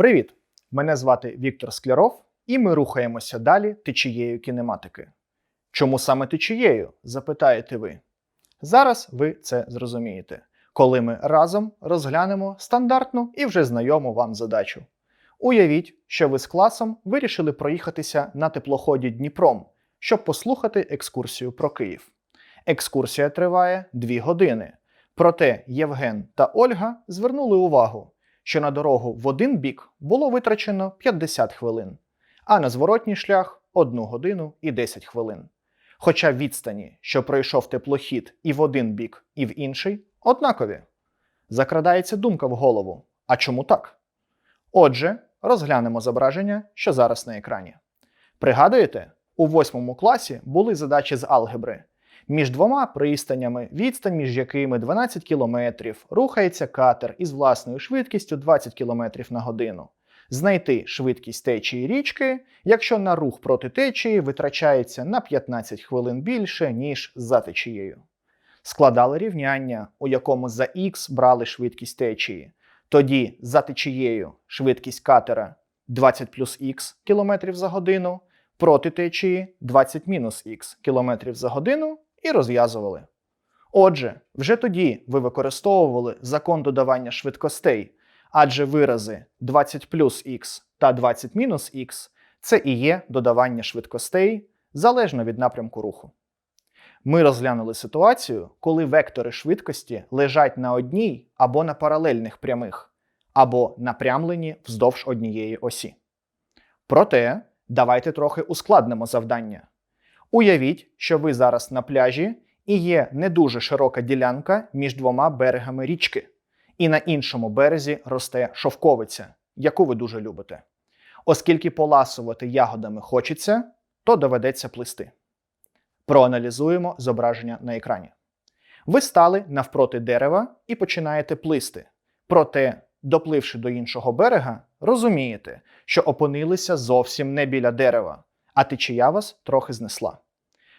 Привіт! Мене звати Віктор Скляров, і ми рухаємося далі течією кінематики. Чому саме течією? запитаєте ви. Зараз ви це зрозумієте, коли ми разом розглянемо стандартну і вже знайому вам задачу. Уявіть, що ви з класом вирішили проїхатися на теплоході Дніпром, щоб послухати екскурсію про Київ. Екскурсія триває 2 години. Проте Євген та Ольга звернули увагу, що на дорогу в один бік було витрачено 50 хвилин, а на зворотній шлях 1 годину і 10 хвилин. Хоча відстані, що пройшов теплохід і в один бік, і в інший, однакові. Закрадається думка в голову. А чому так? Отже, розглянемо зображення, що зараз на екрані. Пригадуєте, у восьмому класі були задачі з алгебри. Між двома пристанями, відстань між якими 12 км, рухається катер із власною швидкістю 20 км на годину. Знайти швидкість течії річки, якщо на рух проти течії витрачається на 15 хвилин більше, ніж за течією. Складали рівняння, у якому за х брали швидкість течії. Тоді за течією швидкість катера 20 плюс х км за годину, проти течії 20 мінус х км за годину і розв'язували. Отже, вже тоді ви використовували закон додавання швидкостей, адже вирази 20 плюс х та 20 мінус х це і є додавання швидкостей залежно від напрямку руху. Ми розглянули ситуацію, коли вектори швидкості лежать на одній або на паралельних прямих, або напрямлені вздовж однієї осі. Проте, давайте трохи ускладнимо завдання. Уявіть, що ви зараз на пляжі і є не дуже широка ділянка між двома берегами річки, і на іншому березі росте шовковиця, яку ви дуже любите. Оскільки поласувати ягодами хочеться, то доведеться плисти. Проаналізуємо зображення на екрані. Ви стали навпроти дерева і починаєте плисти. Проте, допливши до іншого берега, розумієте, що опинилися зовсім не біля дерева, а течія вас трохи знесла.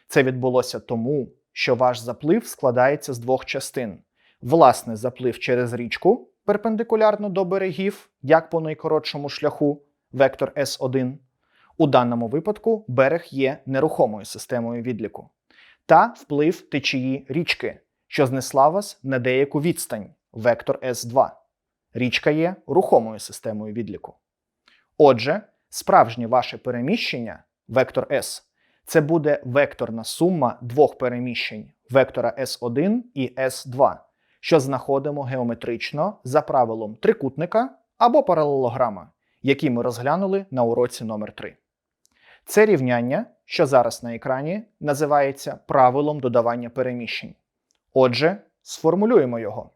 Це відбулося тому, що ваш заплив складається з двох частин: власне, заплив через річку перпендикулярно до берегів, як по найкоротшому шляху, вектор S1. У даному випадку берег є нерухомою системою відліку, та вплив течії річки, що знесла вас на деяку відстань, вектор S2. Річка є рухомою системою відліку. Отже, справжнє ваше переміщення, вектор S, це буде векторна сума двох переміщень вектора S1 і S2, що знаходимо геометрично за правилом трикутника або паралелограма, які ми розглянули на уроці номер 3 Це рівняння, що зараз на екрані, називається правилом додавання переміщень. Отже, сформулюємо його.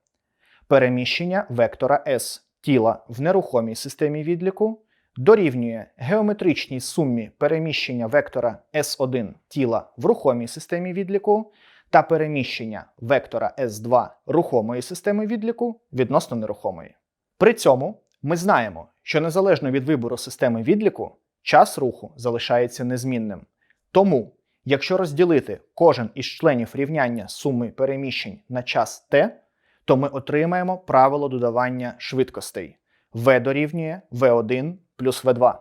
Переміщення вектора S тіла в нерухомій системі відліку дорівнює геометричній сумі переміщення вектора S1 тіла в рухомій системі відліку та переміщення вектора S2 рухомої системи відліку відносно нерухомої. При цьому ми знаємо, що незалежно від вибору системи відліку, час руху залишається незмінним. Тому, якщо розділити кожен із членів рівняння суми переміщень на час t, то ми отримаємо правило додавання швидкостей v дорівнює v1 плюс v2,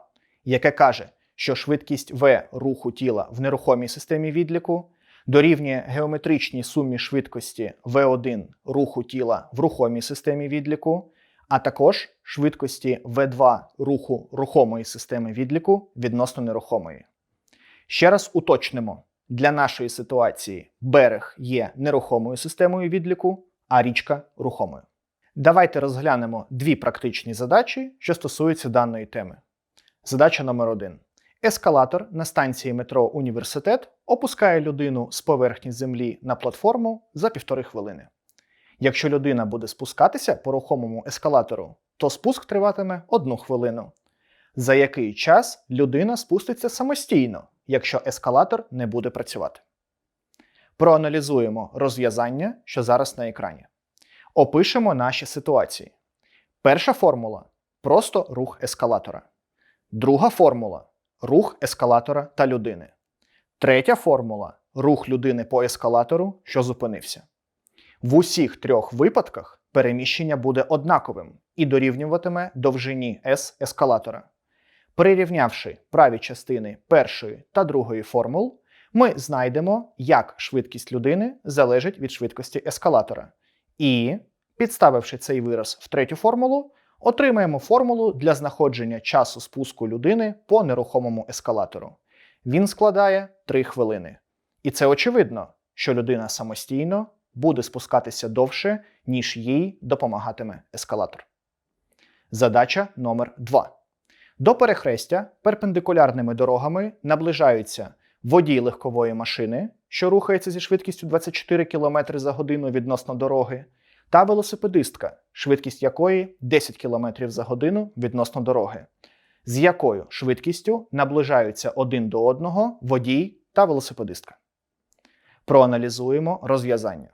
яке каже, що швидкість v руху тіла в нерухомій системі відліку дорівнює геометричній сумі швидкості v1 руху тіла в рухомій системі відліку, а також швидкості v2 руху рухомої системи відліку відносно нерухомої. Ще раз уточнимо: для нашої ситуації берег є нерухомою системою відліку, а річка рухомою. Давайте розглянемо дві практичні задачі, що стосуються даної теми. Задача номер 1 Ескалатор на станції метро Університет опускає людину з поверхні землі на платформу за півтори хвилини. Якщо людина буде спускатися по рухомому ескалатору, то спуск триватиме одну хвилину. За який час людина спуститься самостійно, якщо ескалатор не буде працювати. Проаналізуємо розв'язання, що зараз на екрані. Опишемо наші ситуації. Перша формула просто рух ескалатора. Друга формула рух ескалатора та людини. Третя формула рух людини по ескалатору, що зупинився. В усіх трьох випадках переміщення буде однаковим, і дорівнюватиме довжині S ескалатора. Прирівнявши праві частини першої та другої формул, ми знайдемо, як швидкість людини залежить від швидкості ескалатора. І, підставивши цей вираз в третю формулу, отримаємо формулу для знаходження часу спуску людини по нерухомому ескалатору. Він складає 3 хвилини. І це очевидно, що людина самостійно буде спускатися довше, ніж їй допомагатиме ескалатор. Задача номер 2. До перехрестя перпендикулярними дорогами наближаються водій легкової машини, що рухається зі швидкістю 24 км за годину відносно дороги, та велосипедистка, швидкість якої 10 км за годину відносно дороги, з якою швидкістю наближаються один до одного водій та велосипедистка. Проаналізуємо розв'язання.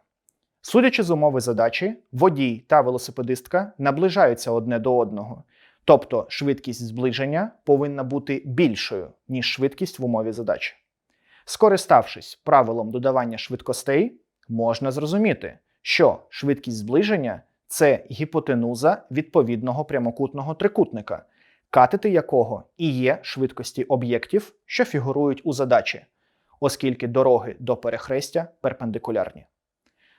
Судячи з умови задачі, водій та велосипедистка наближаються одне до одного, тобто швидкість зближення повинна бути більшою, ніж швидкість в умові задачі. Скориставшись правилом додавання швидкостей, можна зрозуміти, що швидкість зближення це гіпотенуза відповідного прямокутного трикутника, катети якого і є швидкості об'єктів, що фігурують у задачі, оскільки дороги до перехрестя перпендикулярні.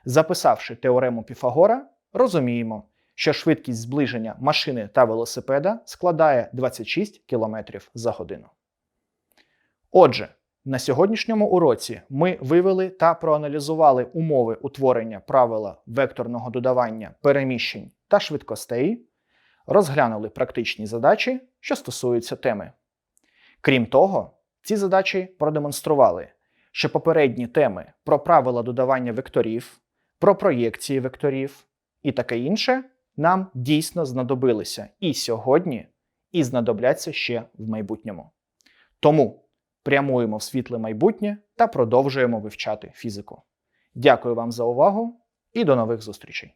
Записавши теорему Піфагора, розуміємо, що швидкість зближення машини та велосипеда складає 26 км за годину. Отже, на сьогоднішньому уроці ми вивели та проаналізували умови утворення правила векторного додавання переміщень та швидкостей, розглянули практичні задачі, що стосуються теми. Крім того, ці задачі продемонстрували, що попередні теми про правила додавання векторів, про проєкції векторів і таке інше нам дійсно знадобилися і сьогодні, і знадобляться ще в майбутньому. Тому прямуємо в світле майбутнє та продовжуємо вивчати фізику. Дякую вам за увагу і до нових зустрічей!